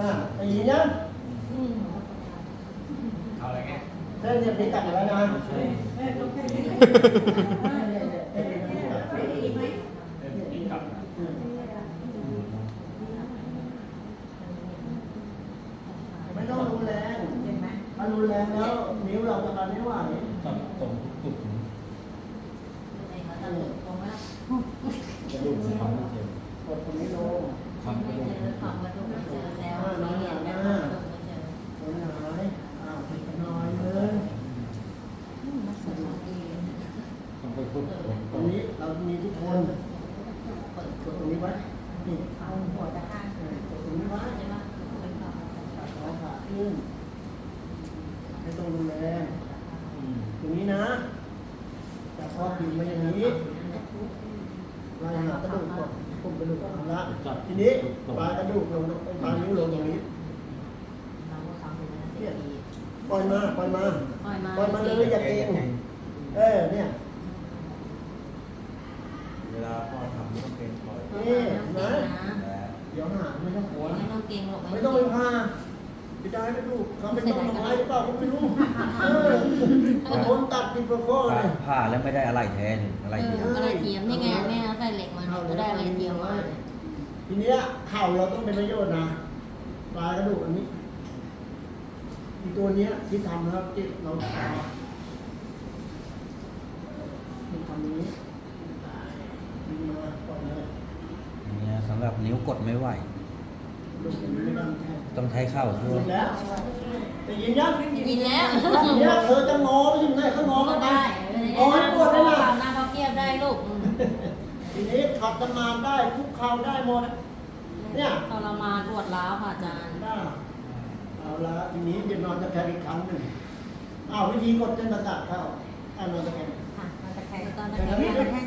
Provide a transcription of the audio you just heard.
อ่าตีนะเอาอะไรแกเส้นเนี่ยพลิกกลับมาแล้วนะใช่เส้นเนี่ยพลิกกลับเล่นนี่กลับนะอืมไม่ต้องรุนแรงถ้ารุนแรงแล้วนิ้วเราจะกันไม่ไหวจับตรงจุดนี้จะดูสิครับไม่เจ็บ กดตรงนี้ลง ทำไปดู น้อยหายอ้าวพลิกกันหน่อยนึง ต้อง ไปฝึกฝนตรงนี้เรามีทุกคนกดตรงนี้ไว้นี่เออกดตรงนี้ไว้เอาขาขึ้นไม่ต้องรุนแรงอืมตรงนี้นะแต่พอดึงมาอย่างนี้เราหากระดูกก่อนคุมกระดูกก่อนละทีนี้ปลายกระดูกลงปลายนิ้วลงตรงนี้ปล่อยมาปล่อยมาปล่อยมาเลยอย่าเกรงเออเนี่ย เวลาพ่อทำต้องเป็ นี่นะ เดี๋ยวหาไม่ต้องกลัวไม่ต้องเกรงหรอกไม่ต้องไปพาไปได้ไม่รู้เขาเป็นต้นไม้หรือเปล่าก็ไม่รู้เออคนตัดติดฟอๆเลยผ่าแล้วไม่ได้อะไรแทนอะไรเอเดียวออะไรเทียมนี่ไงแม่เอาใส่เหล็กมาเนี่ยก็ได้อะไรเทียมมาทีเนี้ยเข่าเราต้องเป็นประโยชน์นะปลายกระดูกอันนี้อีตัวเนี้ยที่ทำแล้วที่เราทำที่ทำนี้ดึงมาก่อนเลย เนี่ยสำหรับนิ้วกดไม่ไหวลูกอย่างนี้ไม่ต้องแทงต้องใช้เข่าช่วหมยดแล้วแต่ยินยังกินแล้วเนี่ยเธอจะงอไปถึงไหนเขางอก็กันไปได้งอให้ปวดเลยนะหน้าเขาเกียบได้ลูกทีนี้ขัดสมานได้คุกเข่าได้หมด เนี่ย ทรมานปวดร้าวค่ะอาจารย์ ได้เอาละทีนี้เดี๋ยวนอนจะแข่งอีกครั้งหนึ่งอ้าววิธีกดเส้นประสาทเข้าอ่านอนจะแข่งตอนตะแคง